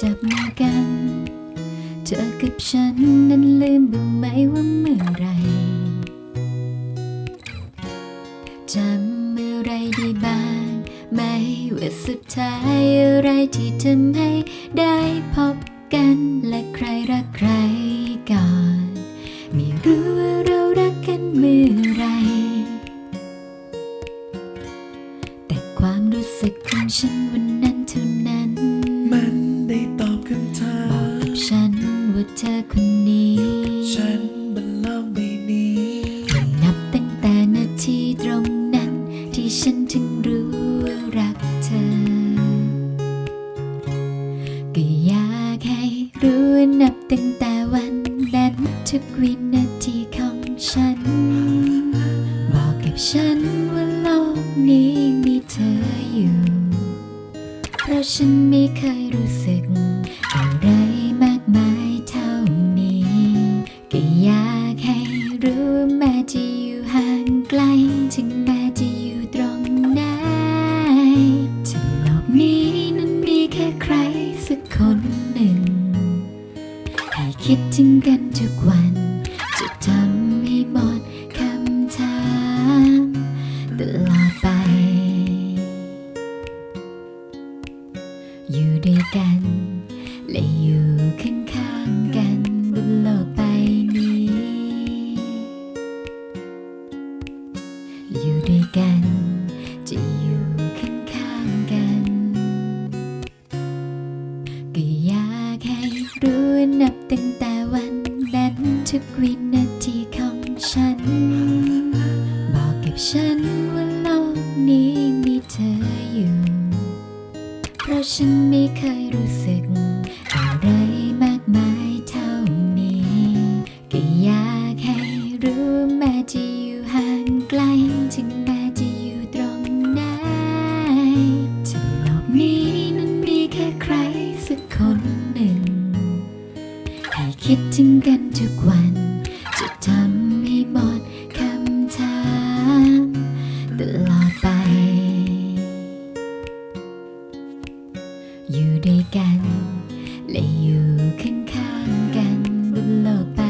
จับมือกัน เธอกับฉันนั้นลืมบ้างไหมว่าเมื่อไรจำเมื่อไรได้บ้างไม่ว่าสุดท้ายอะไรที่ทำให้ได้พบกันและใครรักใครก่อน ไม่รู้ว่าเรารักกันเมื่อไร แต่ความรู้สึกของฉันวัน ว่าเธอคนนี้ฉันบนโลกใบนี้นนับตั้งแต่นาทีตรงนั้น ที่ฉันถึงรู้ว่ารักเธอ ก็อยากให้รู้ว่านับตั้งแต่วันนั้น ทุกวินาทีของฉัน บอกกับฉันว่าโลกนี้มีเธออยู่ เพราะฉันไม่เคยรู้สึกอะไร คิดถึงกันทุกวัน จะทำให้หมดคำถามตลอดไป อยู่ด้วยกัน และอยู่ข้างๆกันบนโลกใบนี้ อยู่ด้วยกันจะ นับตั้งแต่วันนั้นทุกวินาทีของฉัน บอกกับฉันว่าโลกนี้มีเธออยู่ เพราะฉันไม่เคยรู้สึกอะไร คิดถึงกันทุกวัน จะทำให้หมดคำถามตลอดไป อยู่ด้วยกัน และอยู่ข้างๆกันบนโลกไป